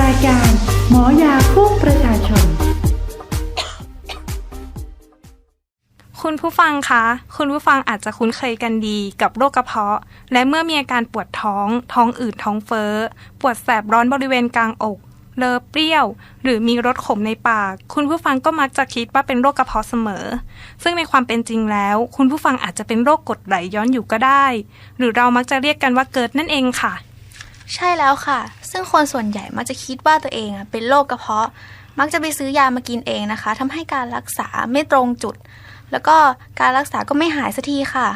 รายการหมอยาคู่ประชาชน คุณผู้ฟังคะ คุณผู้ฟังอาจจะคุ้นเคยกันดีกับโรคกระเพาะ และเมื่อมีอาการปวดท้อง ท้องอืดท้องเฟ้อ ปวดแสบร้อนบริเวณกลางอก เลอเปรี้ยว หรือมีรสขมในปาก คุณผู้ฟังก็มักจะคิดว่าเป็นโรคกระเพาะเสมอ ซึ่งในความเป็นจริงแล้ว คุณผู้ฟังอาจจะเป็นโรคกรดไหลย้อนอยู่ก็ได้ หรือเรามักจะเรียกกันว่าเกิดนั่นเองค่ะ ใช่แล้วค่ะ ซึ่งคนส่วนใหญ่มักจะคิดว่าตัวเองอะเป็นโรคกระเพาะ มักจะไปซื้อยามากินเองนะคะทำให้การรักษาไม่ตรงจุด แล้วก็การรักษาก็ไม่หายสักทีค่ะ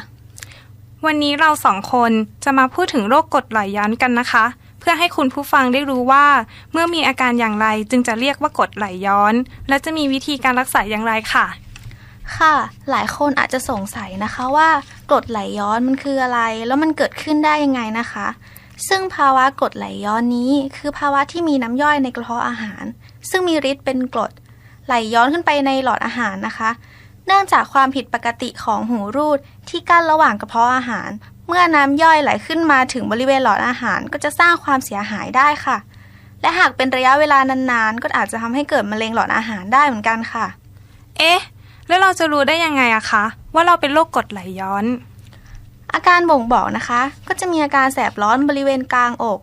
วันนี้เราสองคนจะมาพูดถึงโรคกรดไหลย้อนกันนะคะ เพื่อให้คุณผู้ฟังได้รู้ว่า เมื่อมีอาการอย่างไรจึงจะเรียกว่ากรดไหลย้อน และจะมีวิธีการรักษาอย่างไรค่ะค่ะ หลายคนอาจจะสงสัยนะคะว่ากรดไหลย้อนมันคืออะไร แล้วมันเกิดขึ้นได้ยังไงนะคะ ซึ่งภาวะกรดไหลย้อนนี้ คือภาวะที่มีน้ำย่อยในกระเพาะอาหาร ซึ่งมีฤทธิ์เป็นกรด ไหลย้อนขึ้นไปในหลอดอาหารนะคะ เนื่องจากความผิดปกติของหูรูดที่กั้นระหว่างกระเพาะอาหาร เมื่อน้ำย่อยไหลขึ้นมาถึงบริเวณหลอดอาหารก็จะสร้างความเสียหายได้ค่ะ และหากเป็นระยะเวลานานๆ ก็อาจจะทำให้เกิดมะเร็งหลอดอาหารได้เหมือนกันค่ะ เอ๊ะ แล้วเราจะรู้ได้ยังไงอะคะ ว่าเราเป็นโรคกรดไหลย้อน อาการบ่งบอกนะคะ ก็จะมีอาการแสบร้อนบริเวณกลางอก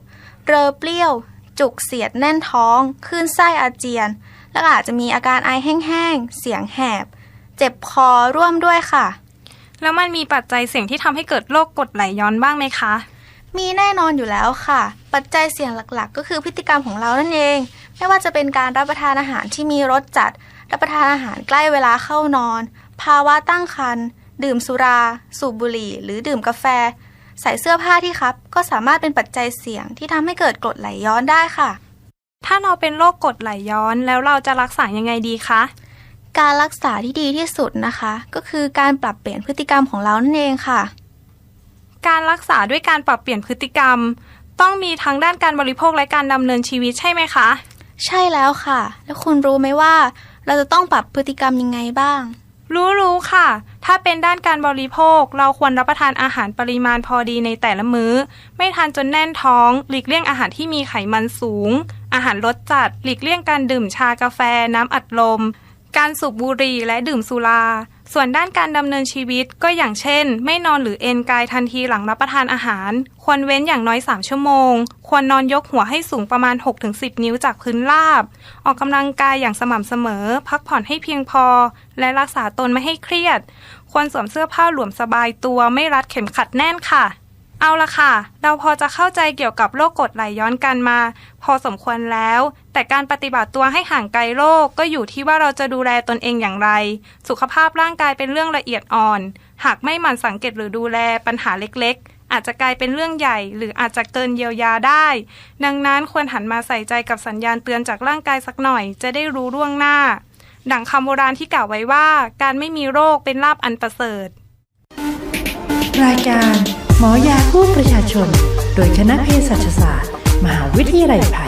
เรอเปรี้ยว จุกเสียดแน่นท้องคลื่นไส้อาเจียน แล้วก็อาจจะมีอาการไอแห้งๆ เสียงแหบ เจ็บคอร่วมด้วยค่ะ แล้วมันมีปัจจัยเสี่ยงที่ทำให้เกิดโรคกรดไหลย้อนบ้างไหมคะ มีแน่นอนอยู่แล้วค่ะ ปัจจัยเสี่ยงหลักๆ ก็คือพฤติกรรมของเรานั่นเอง ไม่ว่าจะเป็นการรับประทานอาหารที่มีรสจัด รับประทานอาหารใกล้เวลาเข้านอน ภาวะตั้งครรภ์ ดื่มสุรา สูบบุหรี่ หรือดื่มกาแฟ ใส่เสื้อผ้าที่ครับ ก็สามารถเป็นปัจจัยเสี่ยงที่ทำให้เกิดกรดไหลย้อนได้ค่ะ ถ้าเราเป็นโรคกรดไหลย้อนแล้วเราจะรักษายังไงดีคะ การรักษาที่ดีที่สุดนะคะ ก็คือการปรับเปลี่ยนพฤติกรรมของเรานั่นเองค่ะ การรักษาด้วยการปรับเปลี่ยนพฤติกรรม ต้องมีทั้งด้านการบริโภคและการดำเนินชีวิตใช่ไหมคะ ใช่แล้วค่ะ แล้วคุณรู้ไหมว่า เราจะต้องปรับพฤติกรรมยังไงบ้าง รู้รู้ค่ะ ถ้าเป็นด้านการบริโภค เราควรรับประทานอาหารปริมาณพอดีในแต่ละมื้อ ไม่ทานจนแน่นท้อง หลีกเลี่ยงอาหารที่มีไขมันสูง อาหารรสจัด หลีกเลี่ยงการดื่มชากาแฟ น้ำอัดลม การสูบบุหรี่และดื่มสุรา ส่วนด้านการดำเนินชีวิตก็อย่างเช่น ไม่นอนหรือเอนกายทันทีหลังรับประทานอาหาร ควรเว้นอย่างน้อย 3 ชั่วโมง ควรนอนยกหัวให้สูงประมาณ 6-10 นิ้วจากพื้นราบ ออกกำลังกายอย่างสม่ำเสมอ พักผ่อนให้เพียงพอ และรักษาตนไม่ให้เครียด ควรสวมเสื้อผ้าหลวมสบายตัวไม่รัดเข็มขัดแน่นค่ะ เอาละค่ะ เราพอจะเข้าใจเกี่ยวกับโรคกรดไหลย้อนกันมา พอสมควรแล้ว แต่การปฏิบัติตัวให้ห่างไกลโรคก็อยู่ที่ว่าเราจะดูแลตนเองอย่างไร สุขภาพร่างกายเป็นเรื่องละเอียดอ่อน หากไม่หมั่นสังเกตหรือดูแลปัญหาเล็กๆ อาจจะกลายเป็นเรื่องใหญ่ หรืออาจจะเกินเยียวยาได้ ดังนั้นควรหันมาใส่ใจกับสัญญาณเตือนจากร่างกายสักหน่อย จะได้รู้ล่วงหน้า ดังคำโบราณที่กล่าวไว้ว่า การไม่มีโรคเป็นลาบอันประเสริฐ รายการ หมอยาคู่ประชาชน โดยคณะเภสัชศาสตร์ มหาวิทยาลัยพา